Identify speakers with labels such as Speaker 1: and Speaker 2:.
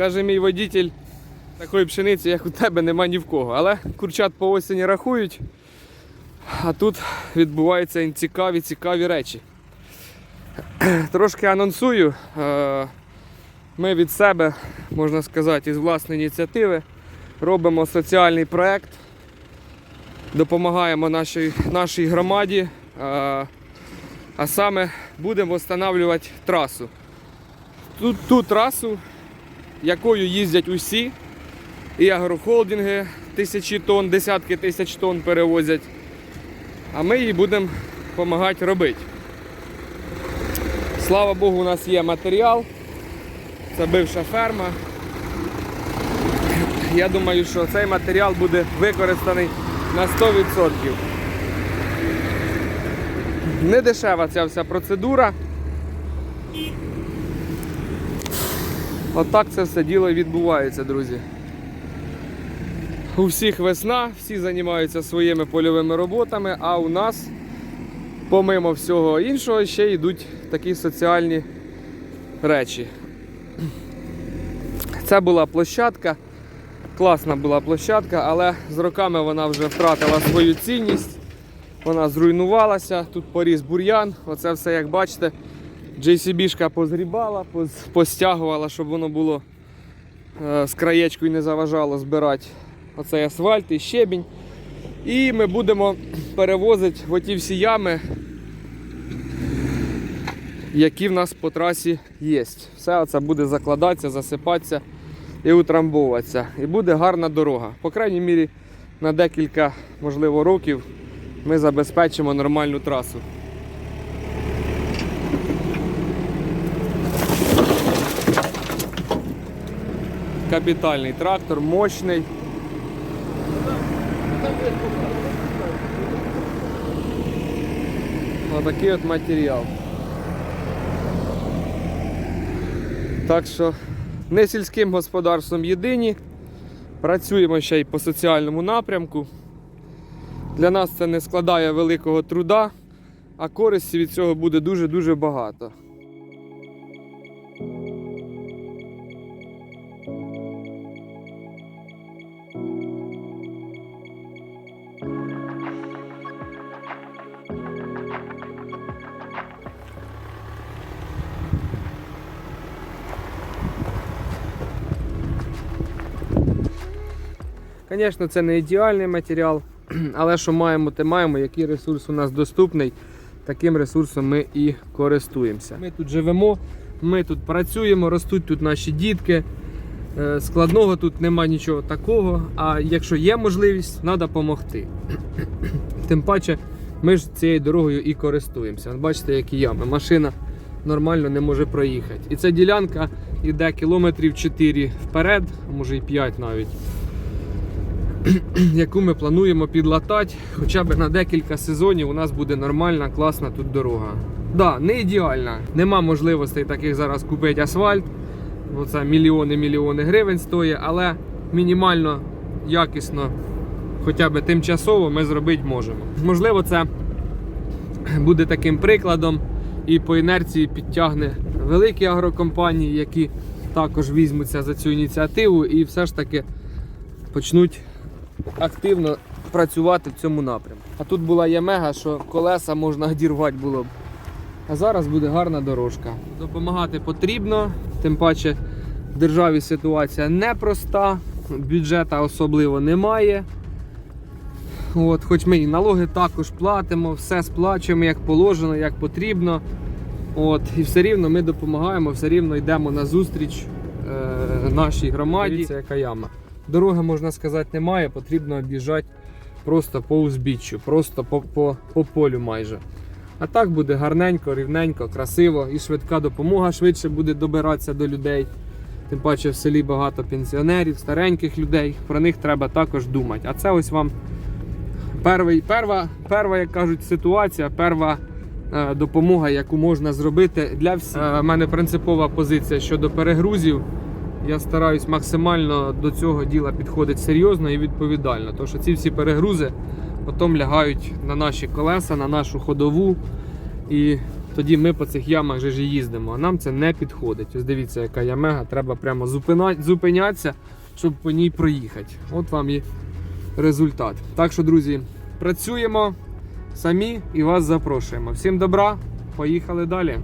Speaker 1: Каже мій водитель, такої пшениці, як у тебе, нема ні в кого. Але курчат по осені рахують, а тут відбуваються цікаві, цікаві речі. Трошки анонсую. Е, Ми від себе, можна сказати, із власної ініціативи робимо соціальний проєкт, допомагаємо нашій, нашій громаді, е, а саме будемо встановлювати трасу. Ту, ту трасу, якою їздять усі, і агрохолдинги тисячі тонн, десятки тисяч тонн перевозять. А ми її будемо допомагати робити. Слава Богу, у нас є матеріал. Це бивша ферма. Я думаю, що цей матеріал буде використаний на 100%. Не дешева ця вся процедура. Отак це все діло відбувається, друзі. У всіх весна, всі займаються своїми польовими роботами, а у нас, помимо всього іншого, ще йдуть такі соціальні речі. Це була площадка, класна була площадка, але з роками вона вже втратила свою цінність. Вона зруйнувалася, тут поріс бур'ян. Оце все, як бачите, JCB-шка позгрібала, поз- постягувала, щоб воно було е, з краєчку і не заважало збирати оцей асфальт і щебінь. І ми будемо перевозити в оті всі ями, які в нас по трасі є. Все це буде закладатися, засипатися і утрамбовуватися. І буде гарна дорога. По крайній мірі на декілька, можливо, років ми забезпечимо нормальну трасу. Капітальний трактор, мощний. Отакий от матеріал. Так що не сільським господарством єдині. Працюємо ще й по соціальному напрямку. Для нас це не складає великого труда, а користі від цього буде дуже-дуже багато. Звісно, це не ідеальний матеріал, але що маємо, те маємо, який ресурс у нас доступний, таким ресурсом ми і користуємося. Ми тут живемо, ми тут працюємо, ростуть тут наші дітки. Е, Складного тут нема нічого такого, а якщо є можливість, треба допомогти. Тим паче, ми ж цією дорогою і користуємося. Бачите, які ями. Машина нормально не може проїхати. І ця ділянка йде кілометрів 4 вперед, може і 5 навіть яку ми плануємо підлатати хоча б на декілька сезонів у нас буде нормальна, класна тут дорога. Да, не ідеальна. Нема можливостей таких зараз купити асфальт. Бо це мільйони-мільйони гривень стоїть, але мінімально якісно, хоча б тимчасово ми зробити можемо. Можливо, це буде таким прикладом і по інерції підтягне великі агрокомпанії, які також візьмуться за цю ініціативу і все ж таки почнуть активно працювати в цьому напрямку. А тут була ямега, що колеса можна дірвати було б. А зараз буде гарна дорожка. Допомагати потрібно, тим паче в державі ситуація непроста, бюджета особливо немає. От, хоч ми і налоги також платимо, все сплачуємо як положено, як потрібно. От, і все рівно ми допомагаємо, все рівно йдемо на зустріч е, нашій громаді. Дивіться, яка яма. Дороги, можна сказати, немає, потрібно об'їжджати просто по узбіччю, просто по, по, по полю майже. А так буде гарненько, рівненько, красиво і швидка допомога швидше буде добиратися до людей. Тим паче в селі багато пенсіонерів, стареньких людей. Про них треба також думати. А це ось вам перший, перва, перва, як кажуть, ситуація, перва е, допомога, яку можна зробити для всіх. У мене принципова позиція щодо перегрузів. Я стараюсь максимально до цього діла підходити серйозно і відповідально. Тому що ці всі перегрузи потім лягають на наші колеса, на нашу ходову. І тоді ми по цих ямах же ж їздимо. А нам це не підходить. Ось дивіться, яка ямега, треба прямо зупинятися, щоб по ній проїхати. От вам і результат. Так що, друзі, працюємо самі і вас запрошуємо. Всім добра, поїхали далі.